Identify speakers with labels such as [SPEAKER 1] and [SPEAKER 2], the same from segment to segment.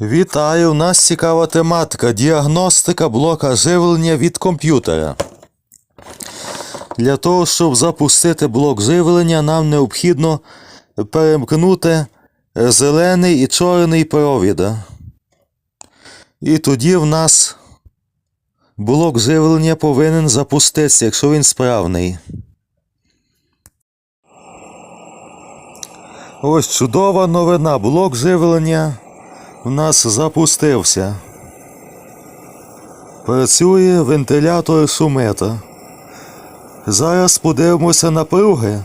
[SPEAKER 1] Вітаю! У нас цікава тематика діагностика блока живлення від комп'ютера. Для того, щоб запустити блок живлення, нам необхідно перемкнути зелений і чорний провіда. І тоді в нас блок живлення повинен запуститися, якщо він справний. Ось чудова новина. Блок живлення у нас запустився. Працює вентилятор шумета. Зараз подивимося напруги.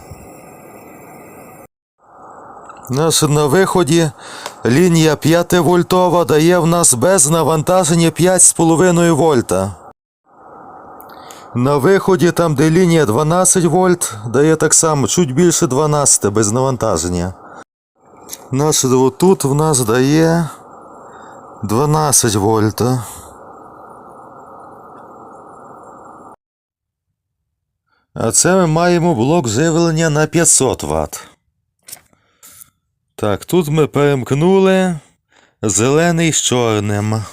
[SPEAKER 1] Наш на виході лінія 5 вольтова дає в нас без навантаження 5,5 вольта. На виході, там де лінія 12 вольт, дає так само чуть більше 12 без навантаження. Наш тут в нас дає 12 вольта. А це ми маємо блок живлення на 500 Вт. Так, тут ми перемкнули зелений з чорним.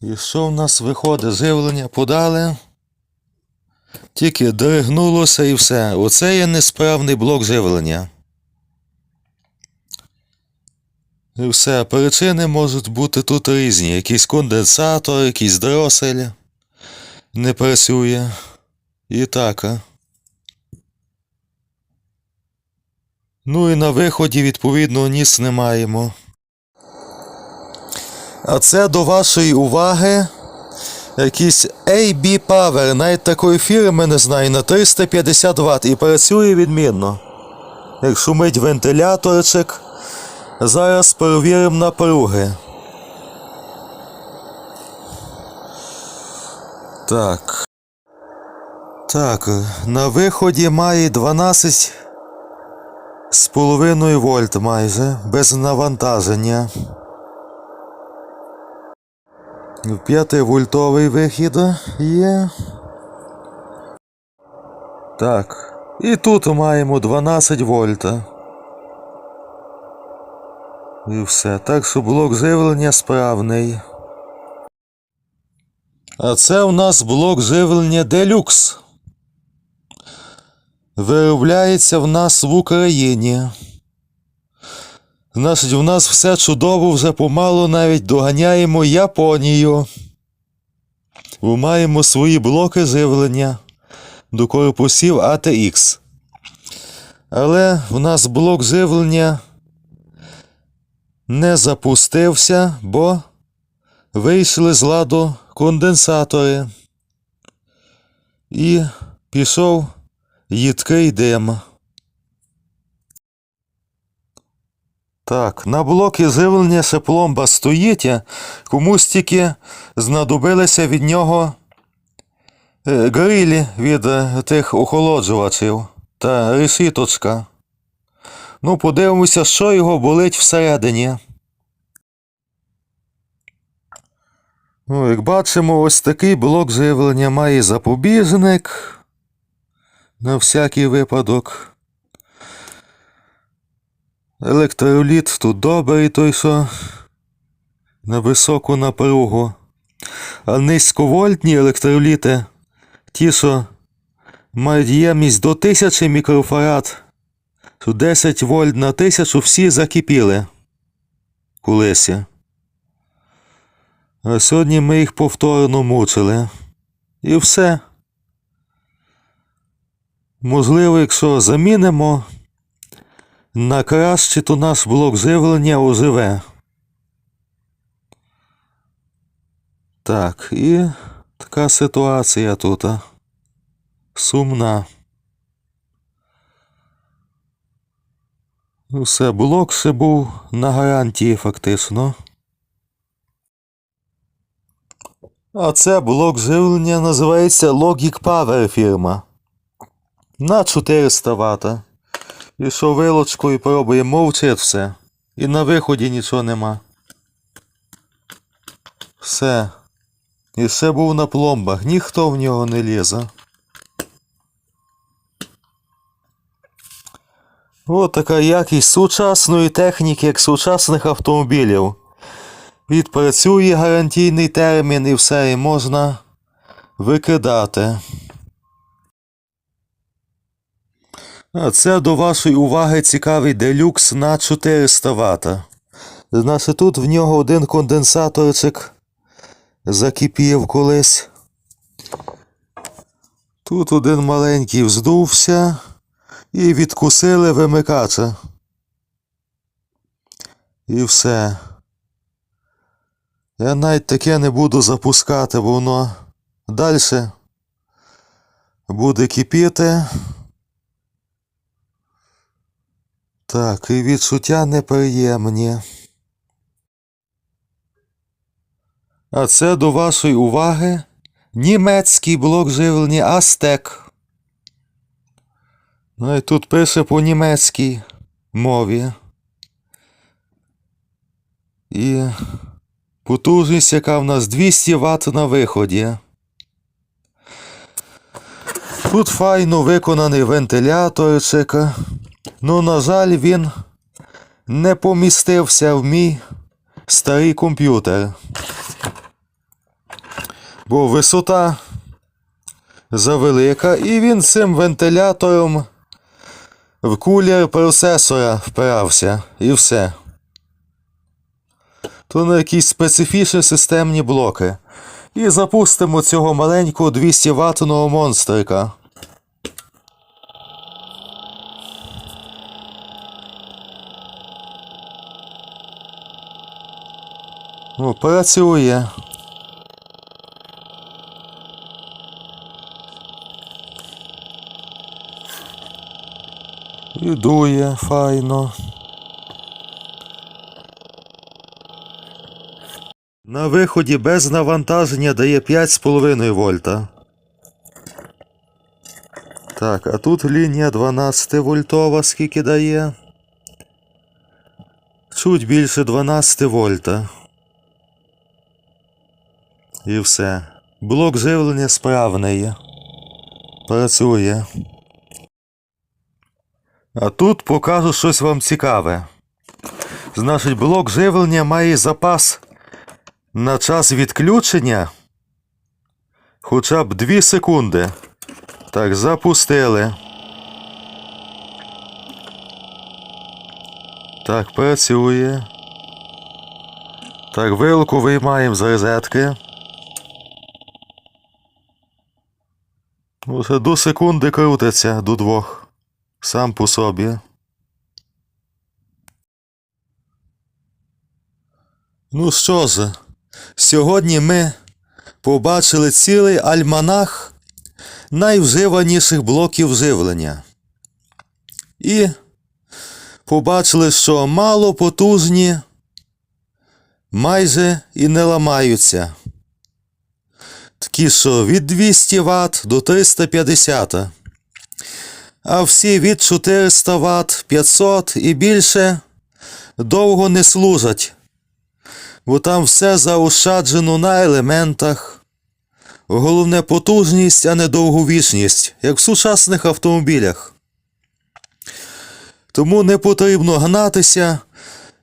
[SPEAKER 1] І що в нас виходить? Живлення подали. Тільки дригнулося і все. Оце є несправний блок живлення. І все, причини можуть бути тут різні. Якийсь конденсатор, якийсь дросель не працює. І так. Ну і на виході, відповідно, ніс не маємо. А це до вашої уваги якийсь AB Power, навіть такої фірми не знаю, на 350 Вт і працює відмінно. Як шумить вентиляторчик. Зараз перевіримо напруги. Так. Так, на виході має 12 з половиною вольт майже, без навантаження. 5 вольтовий вихід є. Так. І тут маємо 12 вольта. І все. Так що блок живлення справний. А це у нас блок живлення Deluxe. Виробляється в нас в Україні. Значить, у нас все чудово вже помалу навіть доганяємо Японію. Ми маємо свої блоки живлення до корпусів ATX. Але в нас блок живлення не запустився, бо вийшли з ладу конденсатори. І пішов їдкий дим. Так, на блокі живлення ще пломба стоїть. Комусь тільки знадобилися від нього е, грилі від е, тих охолоджувачів та решіточка. Ну, подивимося, що його болить всередині. Ну, як бачимо, ось такий блок живлення має запобіжник на всякий випадок. Електроліт тут добрий той, що на високу напругу. А низьковольтні електроліти, ті, що мають ємність до 1000 мікрофарад, 10 вольт на 1000 всі закипіли колись. А сьогодні ми їх повторно мучили. І все. Можливо, якщо замінимо на краще, то наш блок живлення оживе. Так, і така ситуація тут. Сумна. Все, блок ще був на гарантії фактично. А це блок живлення називається Logic Power фірма. На 400 Вт. Що вилочкою пробує мовчить все. І на виході нічого нема. Все. І ще був на пломбах, ніхто в нього не лізе. От така якість сучасної техніки, як сучасних автомобілів. Відпрацює гарантійний термін і все, і можна викидати. А це до вашої уваги цікавий делюкс на 400 Вт. Значить, тут в нього один конденсаторчик закипів колись. Тут один маленький вздувся і відкусили вимикача. І все. Я навіть таке не буду запускати, бо воно далі буде кипіти. Так, і відчуття неприємні. А це до вашої уваги німецький блок живлення Астек. Ну і тут пише по німецькій мові. І потужність, яка в нас 200 Вт на виході. Тут файно виконаний вентиляторчик. Ну, на жаль, він не помістився в мій старий комп'ютер. Бо висота завелика, і він цим вентилятором в кулер процесора впирався. І все. То на якісь специфічні системні блоки. І запустимо цього маленького 200 ваттного монстрика. О, працює. І дує файно. На виході без навантаження дає 5,5 вольта. Так, а тут лінія 12 вольтова, скільки дає. Чуть більше 12 вольта. І все. Блок живлення справний. Працює. А тут покажу щось вам цікаве. Значить, блок живлення має запас на час відключення хоча б 2 секунди. Так, запустили. Так, працює. Так, вилку виймаємо з розетки. Уже до секунди крутиться до двох. Сам по собі. Ну що ж, сьогодні ми побачили цілий альманах найвживаніших блоків живлення. І побачили, що мало потужні майже і не ламаються. Такі, що від 200 Вт до 350. А всі від 400 Вт, 500 і більше довго не служать бо там все заощаджено на елементах. Головне потужність, а не довговічність, як в сучасних автомобілях. Тому не потрібно гнатися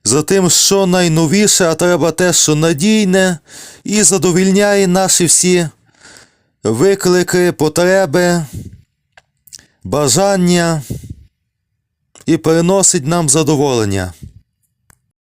[SPEAKER 1] за тим, що найновіше, а треба те, що надійне, і задовільняє наші всі виклики, потреби, бажання і приносить нам задоволення.